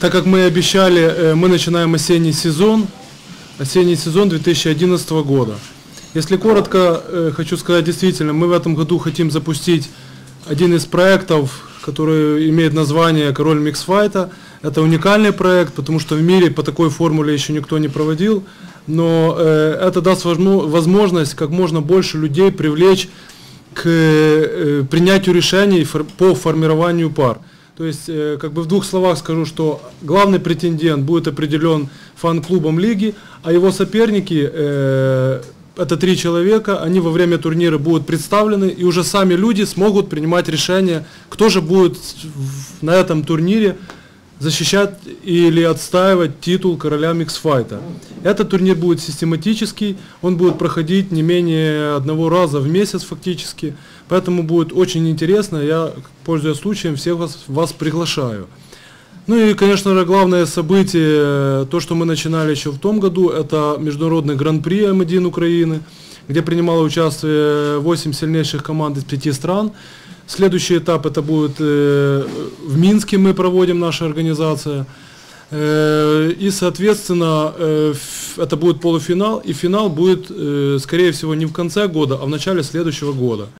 Так как мы обещали, э, мы начинаем осенний сезон, осенний сезон 2011 года. Если коротко, э, хочу сказать, действительно, мы в этом году хотим запустить один из проектов, который имеет название «Король миксфайта». Это уникальный проект, потому что в мире по такой формуле еще никто не проводил, но э, это даст возмо- возможность как можно больше людей привлечь к принятию решений по формированию пар. То есть, э, как бы в двух словах скажу, что главный претендент будет определен фан-клубом лиги, а его соперники, э, это три человека, они во время турнира будут представлены, и уже сами люди смогут принимать решение, кто же будет на этом турнире защищать или отстаивать титул короля миксфайта. Этот турнир будет систематический, он будет проходить не менее одного раза в месяц фактически, поэтому будет очень интересно, я, пользуясь случаем, всех вас, вас приглашаю. Ну и, конечно же, главное событие, то, что мы начинали еще в том году, это международный гран-при М1 Украины, где принимало участие 8 сильнейших команд из 5 стран. Следующий этап это будет э, в Минске мы проводим наша организация. Э, И, соответственно, э, это будет полуфинал, и финал будет, скорее всего, не в конце года, а в начале следующего года.